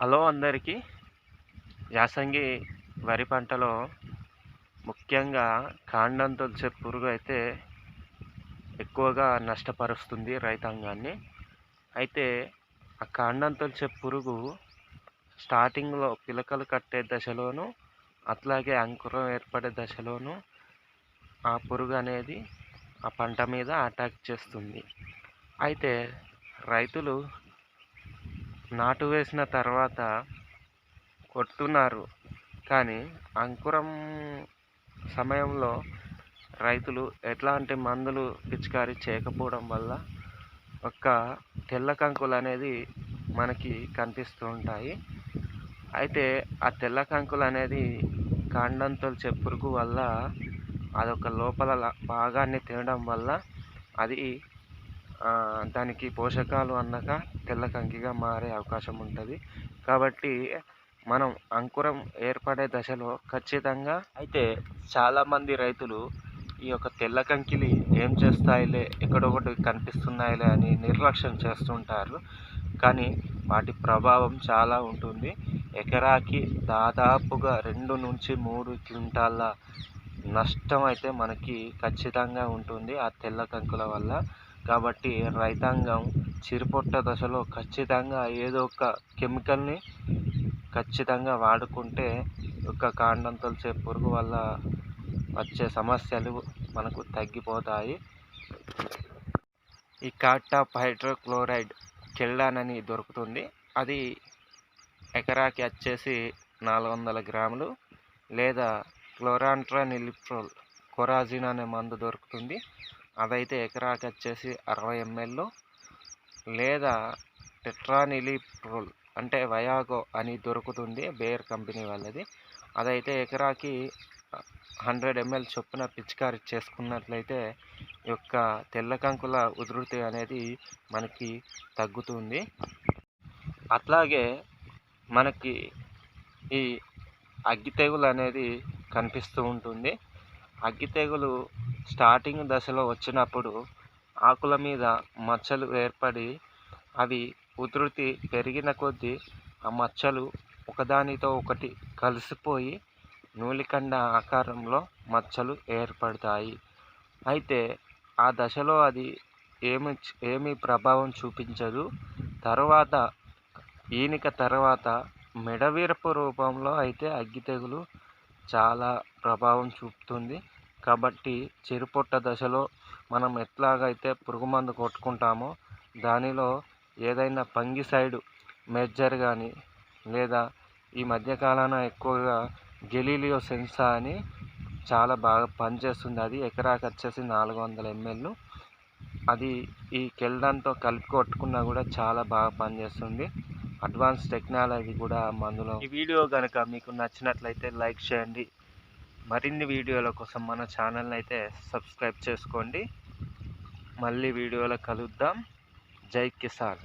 Hello అందరికీ. యాసంగి వరి పంటలో ముఖ్యంగా కాండం తొలిచే పురుగు అయితే ఎక్కువగా నష్టపరుస్తుంది రైతాంగాన్ని. అయితే ఆ కాండం తొలిచే పురుగు స్టార్టింగ్లో పిలకలు కట్టే దశలోను అట్లాగే అంకురం ఏర్పడే దశలోను ఆ పురుగు అనేది ఆ పంట మీద అటాక్ చేస్తుంది. అయితే రైతులు నాటు వేసిన తర్వాత కొట్టున్నారు. కానీ అంకురం సమయంలో రైతులు ఎట్లాంటి మందులు పిచికారీ చేయకపోవడం వల్ల ఒక్క తెల్ల కంకులు అనేది మనకి కనిపిస్తూ ఉంటాయి. అయితే ఆ తెల్ల కంకులు అనేది కాండం తొలిచే పురుగు వల్ల అదొక లోపల భాగాన్ని తినడం వల్ల అది దానికి పోషకాలు అందక తెల్ల కంకిగా మారే అవకాశం ఉంటుంది. కాబట్టి మనం అంకురం ఏర్పడే దశలో ఖచ్చితంగా అయితే చాలామంది రైతులు ఈ యొక్క తెల్ల కంకిలి ఏం చేస్తాయిలే ఎక్కడొకటి కనిపిస్తున్నాయిలే అని నిర్లక్ష్యం చేస్తుంటారు. కానీ వాటి ప్రభావం చాలా ఉంటుంది. ఎకరాకి దాదాపుగా రెండు నుంచి మూడు క్వింటాల నష్టం అయితే మనకి ఖచ్చితంగా ఉంటుంది ఆ తెల్ల కంకుల వల్ల. కాబట్టి రైతాంగం చిరుపొట్ట దశలో ఖచ్చితంగా ఏదో ఒక కెమికల్ని ఖచ్చితంగా వాడుకుంటే ఒక కాండం తొలిచే పురుగు వల్ల వచ్చే సమస్యలు మనకు తగ్గిపోతాయి. ఈ కాటాప్ హైడ్రోక్లోరైడ్ కెల్డాన్ అని దొరుకుతుంది. అది ఎకరాకి వచ్చేసి నాలుగు వందల గ్రాములు లేదా క్లోరాంట్రానిలిప్రోల్ కొరాజిన్ అనే మందు దొరుకుతుంది. అదైతే ఎకరాకి వచ్చేసి అరవై ఎంఎల్లో లేదా టెట్రానిలిప్రోల్ అంటే వయాగో అని దొరుకుతుంది బేర్ కంపెనీ వాళ్ళది. అదైతే ఎకరాకి హండ్రెడ్ ఎంఎల్ చొప్పున పిచికారి చేసుకున్నట్లయితే ఈ యొక్క తెల్ల కంకుల ఉధృతి అనేది మనకి తగ్గుతుంది. అట్లాగే మనకి ఈ అగ్గి తెగులు అనేది కనిపిస్తూ ఉంటుంది. అగ్గి తెగులు స్టార్టింగ్ దశలో వచ్చినప్పుడు ఆకుల మీద మచ్చలు ఏర్పడి అవి ఉధృతి పెరిగిన కొద్దీ ఆ మచ్చలు ఒకదానితో ఒకటి కలిసిపోయి నూలికండ ఆకారంలో మచ్చలు ఏర్పడతాయి. అయితే ఆ దశలో అది ఏమి ఏమి ప్రభావం చూపించదు. తర్వాత ఈనిక తర్వాత మెడవీరపు రూపంలో అయితే అగ్గి తెగులు చాలా ప్రభావం చూపుతుంది. కాబట్టి చిరుపొట్ట దశలో మనం ఎట్లాగైతే పురుగు మందు కొట్టుకుంటామో దానిలో ఏదైనా ఫంగిసైడ్ మెజ్జర్ కానీ లేదా ఈ మధ్యకాలాన ఎక్కువగా గెలీలియో సెన్సా అని చాలా బాగా పనిచేస్తుంది. అది ఎకరాకి వచ్చేసి నాలుగు వందల ఎంఎల్ అది ఈ కెల్డాన్తో కలిపి కొట్టుకున్నా కూడా చాలా బాగా పనిచేస్తుంది. అడ్వాన్స్ టెక్నాలజీ కూడా మందులో ఈ వీడియో కనుక మీకు నచ్చినట్లయితే లైక్ చేయండి. మరిన్ని వీడియోల కోసం మన ఛానల్ని అయితే సబ్స్క్రైబ్ చేసుకోండి. మళ్ళీ వీడియోలో కలుద్దాం. జై కిసాన్.